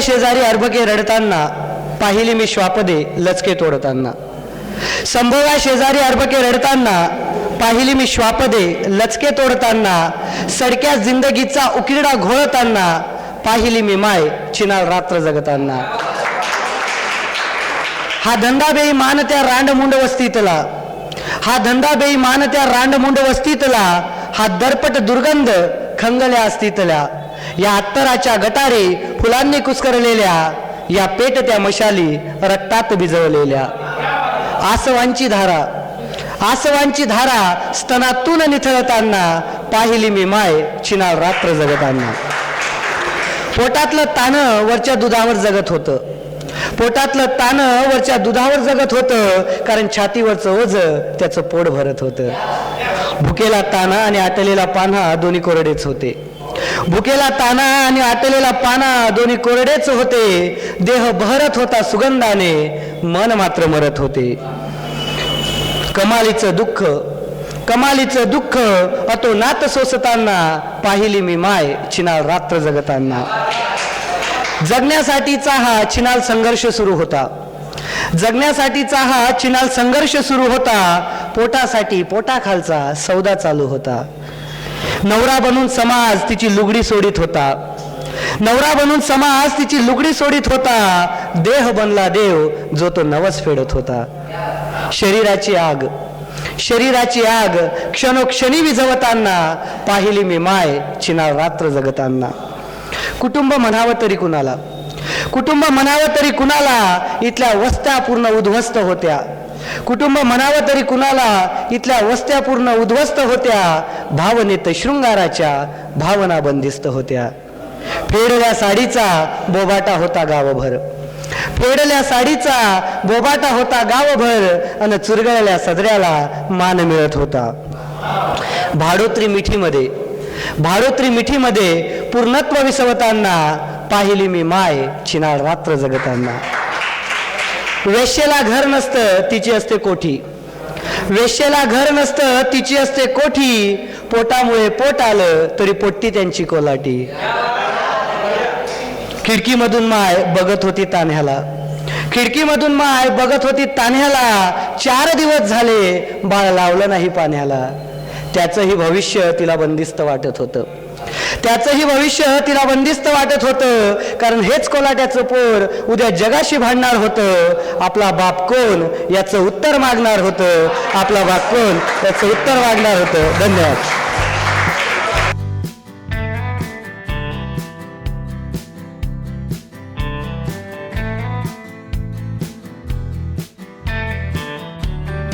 शेजारी अर्भके रडताना पाहिली मी श्वापदे लचके तोडताना. संभवा शेजारी अर्भके रडताना पाहिली मी श्वापदे लचके तोडताना सडक्या जिंदगीचा उकिरडा घोळताना पाहिली मी माय चिनाल रात्र जगताना. हा धंदाबेई बेईमान त्या रांडमुंड वस्तीतला हा धंदाबेई बेईमान त्या रांडमुंड वस्तीतला हा दरपट दुर्गंध खंगल्या अस्तितल्या. या अत्तराच्या गटारे फुलांनी कुस्करलेल्या या पेटत्या मशाली रक्तात भिजवलेल्या. आसवांची धारा आसवांची धारा स्तनातून निथळताना पाहिली मी माय चिनाळ रात्र जगताना. पोटातलं तान वरच्या दुधावर जगत होतं. पोटातलं तान वरच्या दुधावर जगत होतं कारण छातीवरचं ओझ त्याचं पोट भरत होतं. भुकेला ताना आणि आटलेला पाना दोन्ही कोरडेच होते. भुकेला ताना आणि आटलेला पाना दोन्ही कोरडेच होते. देह बहरत होता सुगंधाने मन मात्र मरत होते. कमालीचं दुःख कमालीचं दुःख अतो नात सोसताना पाहिली मी माय चिनाळ रात्र जगताना. जगण्यासाठीचा हा चिनाल संघर्ष सुरू होता. जगण्यासाठीचा हा चिनाल संघर्ष सुरू होता. पोटासाठी पोटाखालचा सौदा चालू होता. नवरा बनून समाज तिची लुगडी सोडित होता. नवरा बनून समाज तिची लुगडी सोडित होता. देह बनला देव जो तो नवस फेडत होता. शरीराची आग. शरीराची आग क्षणोक्षणी विझवताना पाहिली मी माय चिना रात्र जगताना. कुटुंब म्हणावं तरी कुणाला? कुटुंब म्हणावं तरी कुणाला? इथल्या वस्त्या पूर्ण उद्ध्वस्त होत्या. कुटुंब म्हणावं तरी कुणाला इथल्या वस्त्या पूर्ण उद्ध्वस्त होत्या भावनेत शृंगाराच्या भावना बंदिस्त होत्या. फेडल्या साडीचा बोबाटा होता गावभर. फेडल्या साडीचा बोबाटा होता गावभर आणि चुरगळल्या सदऱ्याला मान मिळत होता. भाडोत्री मिठीमध्ये भाडोत्री मिठीमध्ये पूर्णत्व विसवताना पाहिली मी माय चिनाळ रात्र जगताना. वेश्येला घर नसतं तिची असते कोठी. वेश्येला घर नसतं तिची असते कोठी. पोटामुळे पोट आलं तरी पोट्टी त्यांची कोलाटी. खिडकीमधून माय बघत होती तान्ह्याला. खिडकीमधून माय बघत होती तान्ह्याला. चार दिवस झाले बाळ लावलं नाही पाण्याला. त्याचंही भविष्य तिला बंदिस्त वाटत होतं. त्याचंही भविष्य तिला बंदिस्त वाटत होतं. कारण हेच कोलाट्याचं पोर उद्या जगाशी भांडणार होतं. आपला बाप कोण? याचं उत्तर मागणार होतं. आपला बाप कोण? याचं उत्तर मागणार होतं. धन्यवाद.